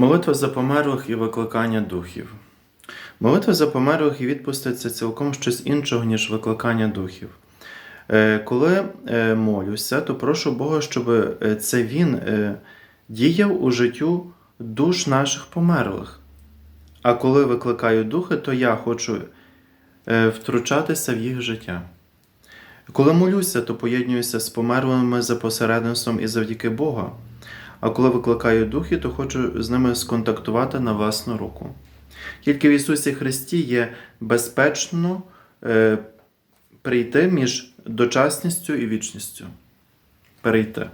Молитва за померлих і викликання духів. Молитва за померлих і відпусти це цілком щось іншого, ніж викликання духів. Е, Коли е, молюся, то прошу Бога, щоб е, це Він діяв у життю душ наших померлих. А коли викликаю духи, то я хочу втручатися в їх життя. Коли молюся, то поєднуюся з померлими за посередництвом і завдяки Бога. А коли викликаю духи, то хочу з ними сконтактувати на власну руку. Тільки в Ісусі Христі є безпечно е, прийти між дочасністю і вічністю. Перейти.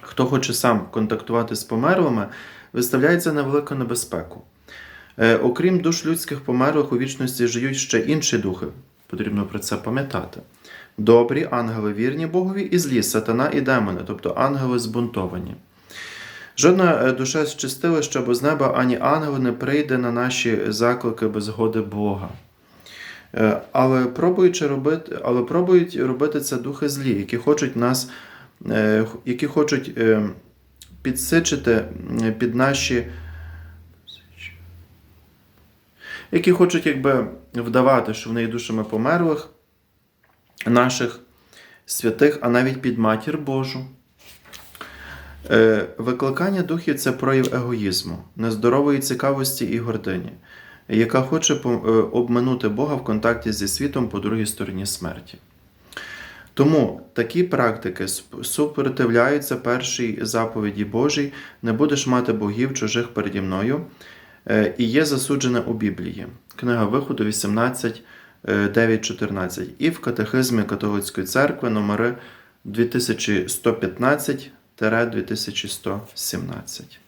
Хто хоче сам контактувати з померлими, виставляється на велику небезпеку. Е, окрім душ людських померлих, у вічності живуть ще інші духи. Потрібно про це пам'ятати. Добрі ангели вірні Богові і злі, сатана і демони, тобто ангели збунтовані. Жодна е, душа з чистилища або з неба, ані ангел не прийде на наші заклики без згоди Бога. Е, Але пробуючи робити, але пробують робити це духи злі, які хочуть нас, е, які хочуть е, підсичити під наші. Які хочуть якби вдавати, що вони є душами померлих, наших святих, а навіть під матір Божу. Е, Викликання духів це прояв егоїзму, нездорової цікавості і гордині, яка хоче е, обминути Бога в контакті зі світом по другій стороні смерті. Тому такі практики супротивляються першій заповіді Божій: не будеш мати богів чужих переді мною, і є засуджене у Біблії. Книга Виходу 18, е, 9-14 і в Катехизмі Католицької церкви номери 2115 2117